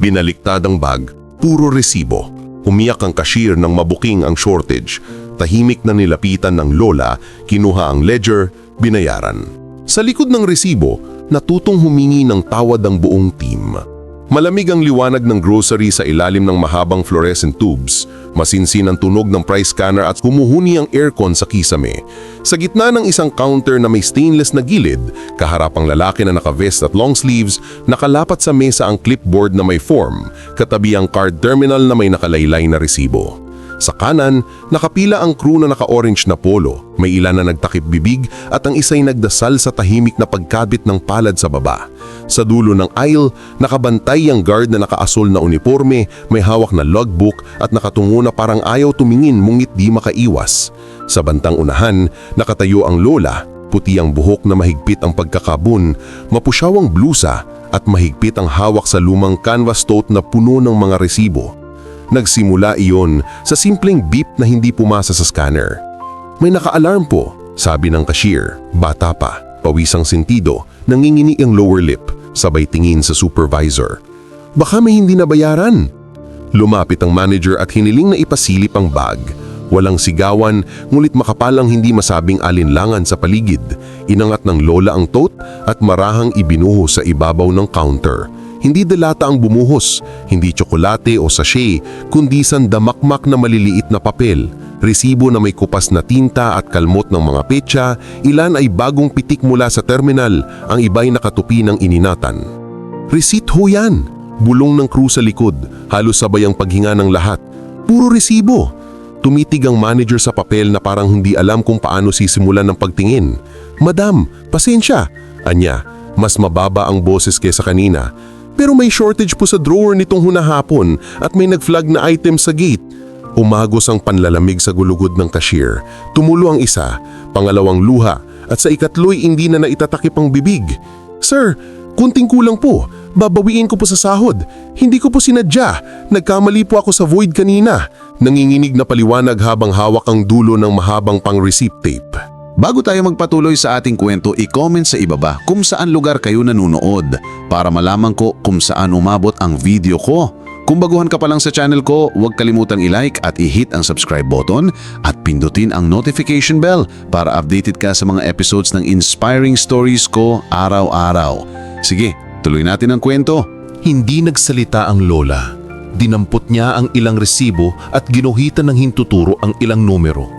Binaliktad ang bag, puro resibo. Umiyak ang cashier ng mabuking ang shortage. Tahimik na nilapitan ng lola, kinuha ang ledger, binayaran. Sa likod ng resibo, natutong humingi ng tawad ang buong team. Malamig ang liwanag ng grocery sa ilalim ng mahabang fluorescent tubes. Masinsin ang tunog ng price scanner at humuhuni ang aircon sa kisame. Sa gitna ng isang counter na may stainless na gilid, kaharapang lalaki na naka-vest at long sleeves, nakalapat sa mesa ang clipboard na may form, katabi ang card terminal na may nakalaylay na resibo. Sa kanan, nakapila ang crew na naka-orange na polo, may ilan na nagtakip bibig at ang isa'y nagdasal sa tahimik na pagkabit ng palad sa baba. Sa dulo ng aisle, nakabantay ang guard na nakaasol na uniforme, may hawak na logbook at nakatungo na parang ayaw tumingin mungit di makaiwas. Sa bantang unahan, nakatayo ang lola, puti ang buhok na mahigpit ang pagkakabun, mapusyaw ang blusa at mahigpit ang hawak sa lumang canvas tote na puno ng mga resibo. Nagsimula iyon sa simpleng beep na hindi pumasa sa scanner. May naka-alarm po, sabi ng cashier, bata pa, pawisang sentido, nangingini ang lower lip, sabay tingin sa supervisor. Baka may hindi nabayaran. Lumapit ang manager at hiniling na ipasilip ang bag. Walang sigawan, ngulit makapalang hindi masabing alinlangan sa paligid. Inangat ng lola ang tote at marahang ibinuhos sa ibabaw ng counter. Hindi delata ang bumuhos, hindi tsokolate o sachet, kundi sandamakmak na maliliit na papel. Resibo na may kupas na tinta at kalmot ng mga petsa, ilan ay bagong pitik mula sa terminal, ang iba'y nakatupi ng ininatan. Receipt ho yan! Bulong ng crew sa likod, halos sabay ang paghinga ng lahat. Puro resibo! Tumitig ang manager sa papel na parang hindi alam kung paano sisimulan ng pagtingin. Madam, pasensya! Anya, mas mababa ang boses kesa kanina. Pero may shortage po sa drawer nitong hunahapon at may nag-flag na item sa gate. Umagos ang panlalamig sa gulugod ng cashier. Tumulo ang isa, pangalawang luha, at sa ikatloy hindi na naitatakip ang bibig. Sir, kunting kulang po. Babawiin ko po sa sahod. Hindi ko po sinadya. Nagkamali po ako sa void kanina. Nanginginig na paliwanag habang hawak ang dulo ng mahabang pang-receipt tape. Bago tayo magpatuloy sa ating kwento, i-comment sa ibaba kung saan lugar kayo nanonood para malaman ko kung saan umabot ang video ko. Kung baguhan ka pa lang sa channel ko, huwag kalimutang i-like at i-hit ang subscribe button at pindutin ang notification bell para updated ka sa mga episodes ng inspiring stories ko araw-araw. Sige, tuloy natin ang kwento. Hindi nagsalita ang lola. Dinampot niya ang ilang resibo at ginuhitan ng hintuturo ang ilang numero.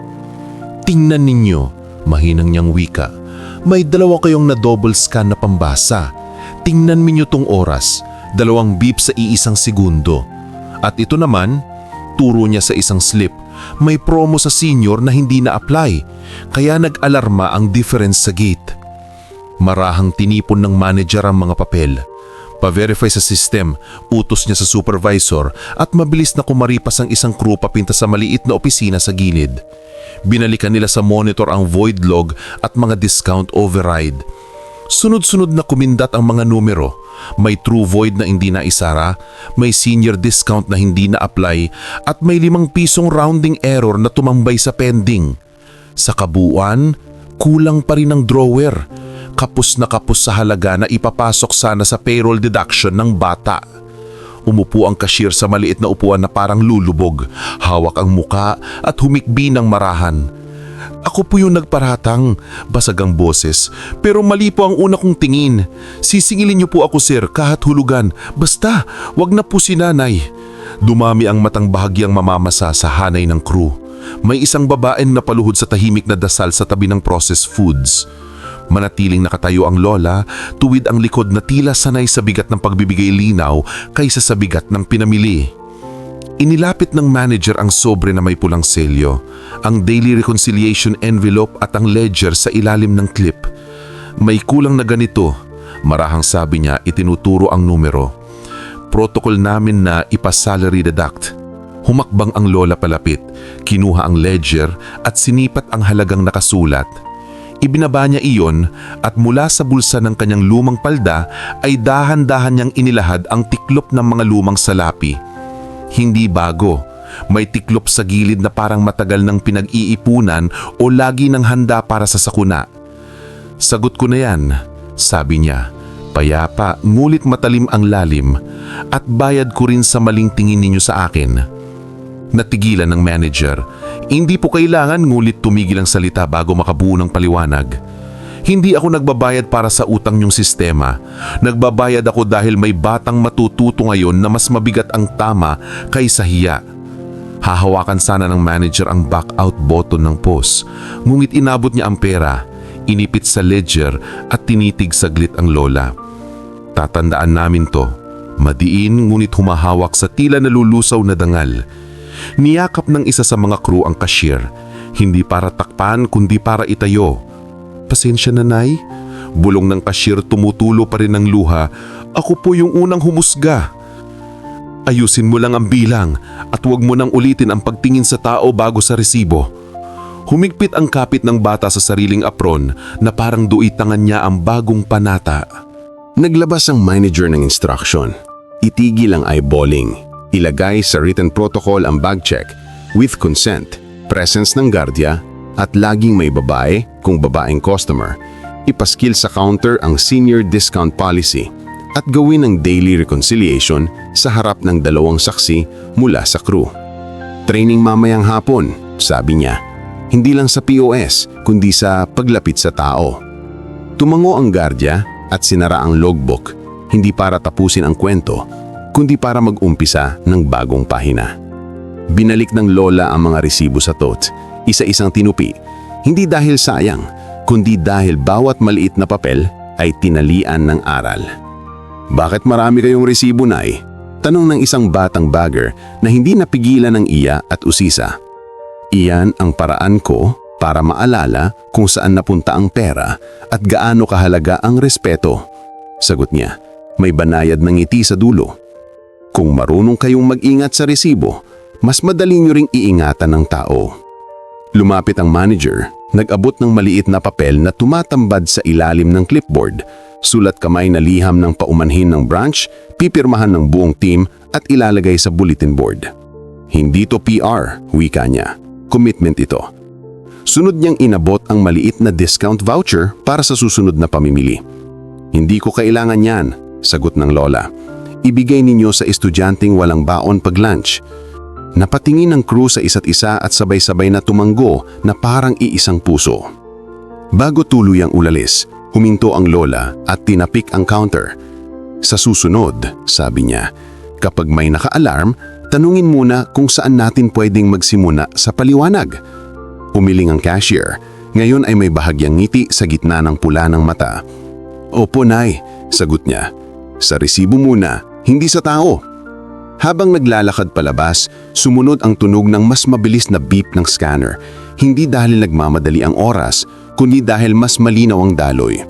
Tingnan ninyo, mahinang niyang wika. May dalawa kayong na double scan na pambasa. Tingnan ninyo tong oras, dalawang beep sa iisang segundo. At ito naman, turo niya sa isang slip. May promo sa senior na hindi na-apply, kaya nag-alarma ang difference sa gate. Marahang tinipon ng manager ang mga papel. Pa-verify sa system, utos niya sa supervisor at mabilis na kumaripas ang isang crew papinta sa maliit na opisina sa gilid. Binalikan nila sa monitor ang void log at mga discount override. Sunod-sunod na kumindat ang mga numero. May true void na hindi na isara, may senior discount na hindi na apply, at may limang pisong rounding error na tumambay sa pending. Sa kabuuan, kulang pa rin ang drawer. Kapos na kapos sa halaga na ipapasok sana sa payroll deduction ng bata. Umupo ang cashier sa maliit na upuan na parang lulubog, hawak ang muka at humikbi ng marahan. Ako po yung nagparatang, basag ang boses, pero mali po ang una kong tingin. Sisingilin niyo po ako sir kahit hulugan, basta wag na po si nanay. Dumami ang matang bahagyang mamamasa sa hanay ng crew. May isang babaeng napaluhod sa tahimik na dasal sa tabi ng processed foods. Manatiling nakatayo ang lola, tuwid ang likod na tila sanay sa bigat ng pagbibigay linaw kaysa sa bigat ng pinamili. Inilapit ng manager ang sobre na may pulang selyo, ang daily reconciliation envelope at ang ledger sa ilalim ng clip. May kulang na ganito, marahang sabi niya itinuturo ang numero. Protocol namin na ipasalary deduct. Humakbang ang lola palapit, kinuha ang ledger at sinipat ang halagang nakasulat. Ibinaba niya iyon at mula sa bulsa ng kanyang lumang palda ay dahan-dahan niyang inilahad ang tiklop ng mga lumang salapi. Hindi bago. May tiklop sa gilid na parang matagal ng pinag-iipunan o lagi ng handa para sa sakuna. Sagot ko na yan, sabi niya. Payapa, ngulit matalim ang lalim at bayad ko rin sa maling tingin ninyo sa akin. Natigilan ng manager. Hindi po kailangan ngulit tumigil ang salita bago makabuo ng paliwanag. Hindi ako nagbabayad para sa utang yung sistema. Nagbabayad ako dahil may batang matututo ngayon na mas mabigat ang tama kaysa hiya. Hahawakan sana ng manager ang back out button ng POS. Ngunit inabot niya ang pera, inipit sa ledger at tinitig saglit ang lola. Tatandaan namin to. Madiin ngunit humahawak sa tila nalulusaw na dangal. Niyakap ng isa sa mga crew ang cashier. Hindi para takpan kundi para itayo. Pasensya na nay. Bulong ng cashier tumutulo pa rin ng luha. Ako po yung unang humusga. Ayusin mo lang ang bilang at huwag mo nang ulitin ang pagtingin sa tao bago sa resibo. Humigpit ang kapit ng bata sa sariling apron na parang duitangan niya ang bagong panata. Naglabas ang manager ng instruction. Itigil ang eyeballing. Ilagay sa written protocol ang bag check with consent, presence ng guardia, at laging may babae kung babaeng customer. Ipaskil sa counter ang senior discount policy at gawin ang daily reconciliation sa harap ng dalawang saksi mula sa crew. Training mamayang hapon, sabi niya. Hindi lang sa POS, kundi sa paglapit sa tao. Tumango ang gardya at sinara ang logbook, hindi para tapusin ang kwento, kundi para mag-umpisa ng bagong pahina. Binalik ng lola ang mga resibo sa tote, isa-isang tinupi, hindi dahil sayang, kundi dahil bawat maliit na papel ay tinalian ng aral. Bakit marami kayong resibo, Nay? Tanong ng isang batang bagger na hindi napigilan ng iya at usisa. Iyan ang paraan ko para maalala kung saan napunta ang pera at gaano kahalaga ang respeto. Sagot niya, may banayad ng ngiti sa dulo. Kung marunong kayong mag-ingat sa resibo, mas madali nyo ring iingatan ng tao. Lumapit ang manager, nag-abot ng maliit na papel na tumatambad sa ilalim ng clipboard, sulat kamay na liham ng paumanhin ng branch, pipirmahan ng buong team at ilalagay sa bulletin board. Hindi to PR, wika niya. Commitment ito. Sunod niyang inabot ang maliit na discount voucher para sa susunod na pamimili. Hindi ko kailangan yan, sagot ng lola. Ibigay ninyo sa estudyanteng walang baon pag lunch. Napatingin ng crew sa isa't isa at sabay-sabay na tumanggo na parang iisang puso. Bago tuluyang ulalis, huminto ang lola at tinapik ang counter. Sa susunod, sabi niya, kapag may naka-alarm, tanungin muna kung saan natin pwedeng magsimuna sa paliwanag. Umiling ang cashier. Ngayon ay may bahagyang ngiti sa gitna ng pula ng mata. Opo, Nay, sagot niya. Sa resibo muna, hindi sa tao. Habang naglalakad palabas, sumunod ang tunog ng mas mabilis na beep ng scanner. Hindi dahil nagmamadali ang oras, kundi dahil mas malinaw ang daloy.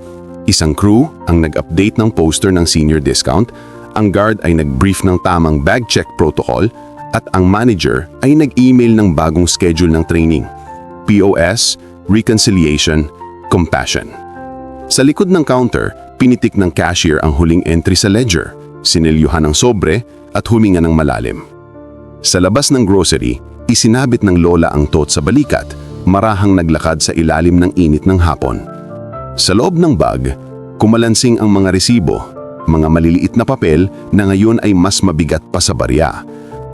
Isang crew ang nag-update ng poster ng senior discount, ang guard ay nag-brief ng tamang bag check protocol, at ang manager ay nag-email ng bagong schedule ng training. POS, Reconciliation, Compassion. Sa likod ng counter, pinitik ng cashier ang huling entry sa ledger, sinilyuhan ng sobre at huminga ng malalim. Sa labas ng grocery, isinabit ng lola ang tot sa balikat, marahang naglakad sa ilalim ng init ng hapon. Sa loob ng bag, kumalansing ang mga resibo, mga maliliit na papel na ngayon ay mas mabigat pa sa barya.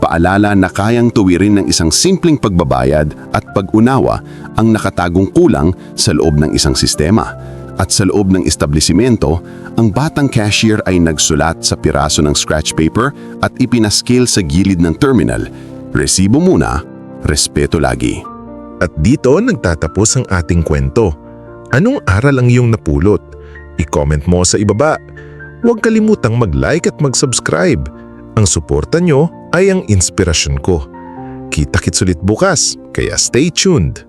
Paalala na kayang tuwirin ng isang simpleng pagbabayad at pag-unawa ang nakatagong kulang sa loob ng isang sistema. At sa loob ng establisimento, ang batang cashier ay nagsulat sa piraso ng scratch paper at ipinaskil sa gilid ng terminal. Resibo muna, respeto lagi. At dito nagtatapos ang ating kwento. Anong aral ang iyong napulot? I-comment mo sa ibaba. Huwag kalimutang mag-like at mag-subscribe. Ang suporta nyo ay ang inspirasyon ko. Kita-kits ulit bukas, kaya stay tuned.